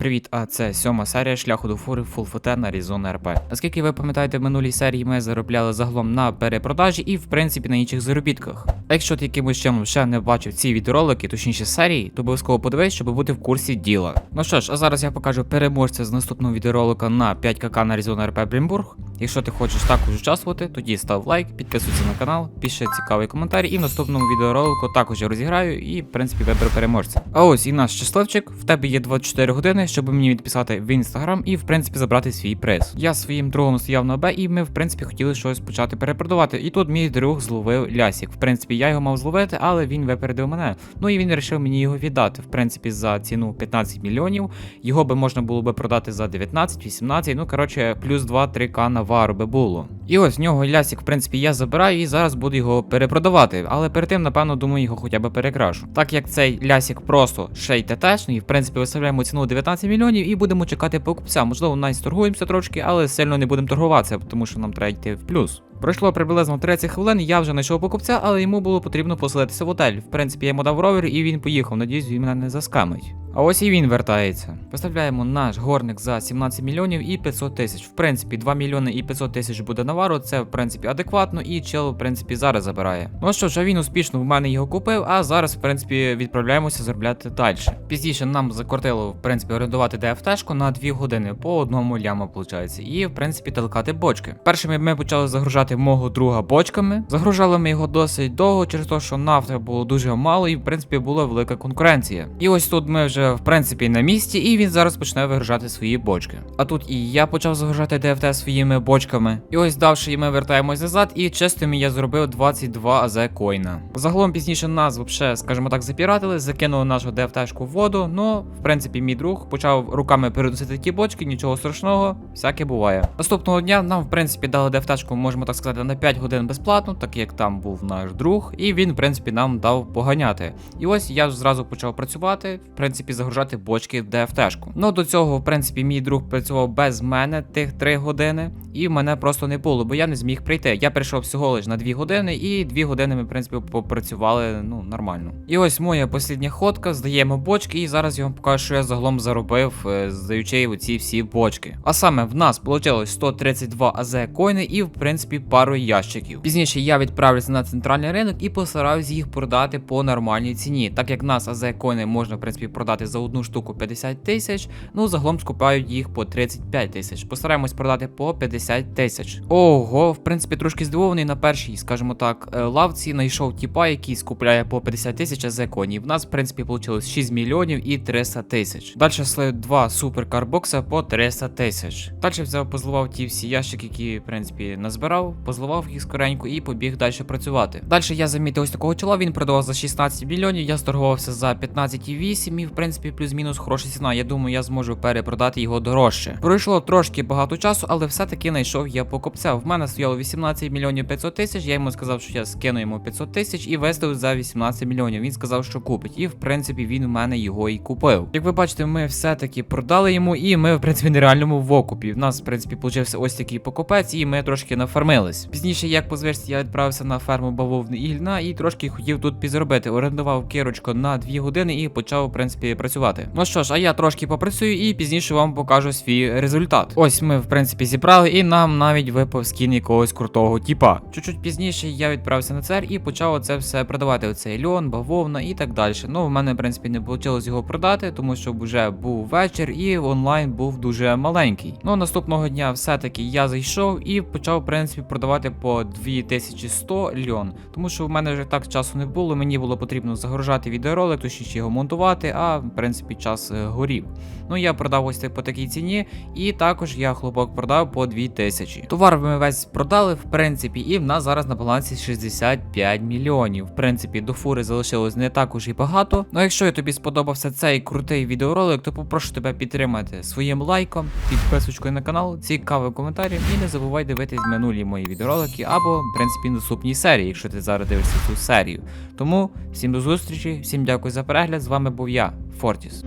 Привіт, а це сьома серія шляху до фури FT на Arizona RP. Наскільки ви пам'ятаєте, в минулій серії ми заробляли загалом на перепродажі і в принципі на інших заробітках. А якщо ти якимось чином ще не бачив ці відеоролики, точніше серії, то обов'язково подивись, щоб бути в курсі діла. Ну що ж, а зараз я покажу переможця з наступного відеоролика на 5КК на Arizona RP Брімбург. Якщо ти хочеш також участвувати, тоді став лайк, підписуйся на канал, пиши цікавий коментар, і в наступному відеоролику також я розіграю і, в принципі, виберу переможця. А ось і наш щасливчик, в тебе є 24 години, щоб мені відписати в інстаграм і, в принципі, забрати свій приз. Я своїм другом стояв на Б, і ми, в принципі, хотіли щось почати перепродавати. І тут мій друг зловив лясік. В принципі, я його мав зловити, але він випередив мене. Ну і він вирішив мені його віддати. В принципі, за ціну 15 мільйонів. Його би можна було би продати за 19-18, ну коротше, плюс 2-3к навару би було. І ось в нього лясік, в принципі, я забираю і зараз буду його перепродавати. Але перед тим, напевно, думаю, його хоча б перекрашу. Так як цей лясік просто ще й ТТшний, в принципі, виставляємо ціну 19 мільйонів і будемо чекати покупця. Можливо, навіть торгуємося трошки, але сильно не будемо торгуватися, тому що нам треба йти в плюс. Пройшло приблизно 30 хвилин, я вже знайшов покупця, але йому було потрібно поселитися в готель. В принципі, я йому дав ровер і він поїхав. Надіюсь, він мене не заскамить. А ось і він вертається. Поставляємо наш горник за 17 мільйонів і 500 тисяч. В принципі, 2 мільйони і 500 тисяч буде навару. Це в принципі адекватно, і чел, в принципі, зараз забирає. Ну що ж, а він успішно в мене його купив, а зараз, в принципі, відправляємося заробляти далі. Пізніше нам закортило, в принципі, орендувати ДФТшку на 2 години по одному ляму, виходить. І, в принципі, толкати бочки. Першими ми почали загружати мого друга бочками. Загружали ми його досить довго, через те, що нафти було дуже мало, і в принципі була велика конкуренція. І ось тут ми вже в принципі на місці, і він зараз почне вигружати свої бочки. А тут і я почав загружати ДФТ своїми бочками. І ось давши, ми вертаємось назад, і чистими я зробив 22 АЗ коїна. Загалом пізніше нас вообще, скажімо так, запіратили, закинули нашу ДФТшку в воду. Ну, в принципі, мій друг почав руками переносити ті бочки, нічого страшного, всяке буває. Наступного дня нам, в принципі, дали ДФТшку, можемо так сказати, на 5 годин безплатно, так як там був наш друг, і він, в принципі, нам дав поганяти. І ось я зразу почав працювати, в принципі, загружати бочки в ДФТшку. Ну до цього, в принципі, мій друг працював без мене тих 3 години, і мене просто не було, бо я не зміг прийти. Я прийшов всього лиш на 2 години, і 2 години ми, в принципі, попрацювали ну, нормально. І ось моя послідня ходка, здаємо бочки, і зараз я вам покажу, що я загалом заробив, е, здаючи оці всі бочки. А саме в нас вийшло 132 АЗ коїни і, в принципі, пару ящиків. Пізніше я відправлюся на центральний ринок і постараюсь їх продати по нормальній ціні. Так як нас АЗ коїни можна, в принципі, продати за одну штуку 50 тисяч, ну загалом скупають їх по 35 тисяч. Постараємось продати по 50 тисяч. Ого, в принципі, трошки здивований на першій, скажімо так, е, лавці знайшов тіпа, який скупляє по 50 тисяч АЗ коїнів. В нас, в принципі, вийшло 6 мільйонів і 300 тисяч. Далі слід два супер карбокса по 300 тисяч. Далі взяв, позливав ті всі ящики, які, в принципі, назбирав, позливав їх скоренько і побіг далі працювати. Далі я замітив ось такого чола, він продавав за 16 мільйонів, я сторгувався за 15,8 і, в принципі, плюс-мінус хороша ціна. Я думаю, я зможу перепродати його дорожче. Пройшло трошки багато часу, але все-таки знайшов я покупця. В мене стояло 18 мільйонів 500 тисяч. Я йому сказав, що я скину йому 500 тисяч і виставив за 18 мільйонів. Він сказав, що купить. І в принципі він у мене його і купив. Як ви бачите, ми все-таки продали йому, і ми, в принципі, нереальному в окупі. В нас, в принципі, получився ось такий покупець, і ми трошки нафармились. Пізніше, як по звірці, я відправився на ферму бавовни і гільна і трошки хотів тут підзаробити. Орендував кірочку на 2 години і почав, в принципі, працювати. Ну що ж, а я трошки попрацюю і пізніше вам покажу свій результат. Ось ми, в принципі, зібрали, і нам навіть випав скін якогось крутого тіпа. Чуть-чуть пізніше я відправився на цер і почав оце все продавати. Оцей льон, бавовна і так далі. Ну, в мене, в принципі, не вийшло його продати, тому що вже був вечір і онлайн був дуже маленький. Ну, наступного дня все-таки я зайшов і почав, в принципі, продавати по 2100 льон. Тому що в мене вже так часу не було. Мені було потрібно загружати відеоролик, точніше його монтувати, а в принципі час е, горів. Ну я продав ось так по такій ціні, і також я хлопок продав по 2000. Товар ми весь продали, в принципі, і в нас зараз на балансі 65 мільйонів. В принципі, до фури залишилось не так уж і багато. Ну якщо тобі сподобався цей крутий відеоролик, то попрошу тебе підтримати своїм лайком, підписочкою на канал, цікавим коментарем і не забувай дивитись минулі мої відеоролики або, в принципі, наступні серії, якщо ти зараз дивишся цю серію. Тому всім до зустрічі, всім дякую за перегляд. З вами був я, fortes.